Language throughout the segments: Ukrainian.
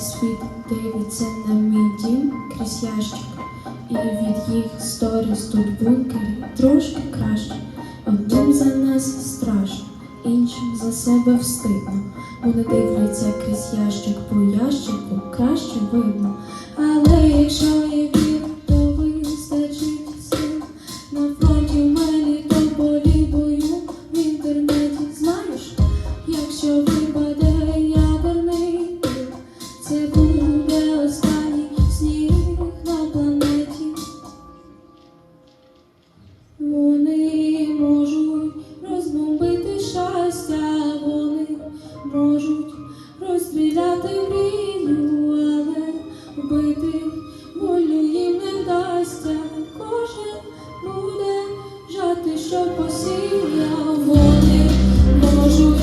світ дивиться на мій дім крізь ящик, і від їх сторіс тут бункері трошки краще. Одним за нас страшно, іншим за себе встидно. Вони дивляться крізь ящик по ящику, краще видно. можуть розстріляти війну, але вбити волю їм не вдасться. Кожен буде жати, що посіяв. Вони можуть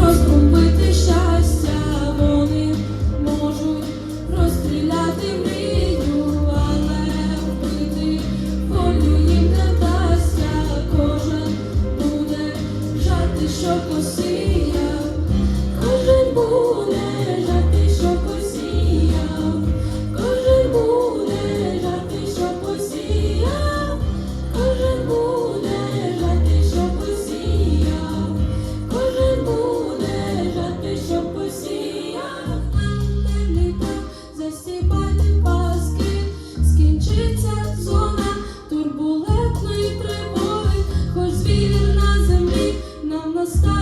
розкупити щастя, вони можуть розстріляти мрію, але вбити волю їм не вдасться. Кожен буде жати, що посіяв. це зона турбулентної тривоги, хоч звір землі нам настав.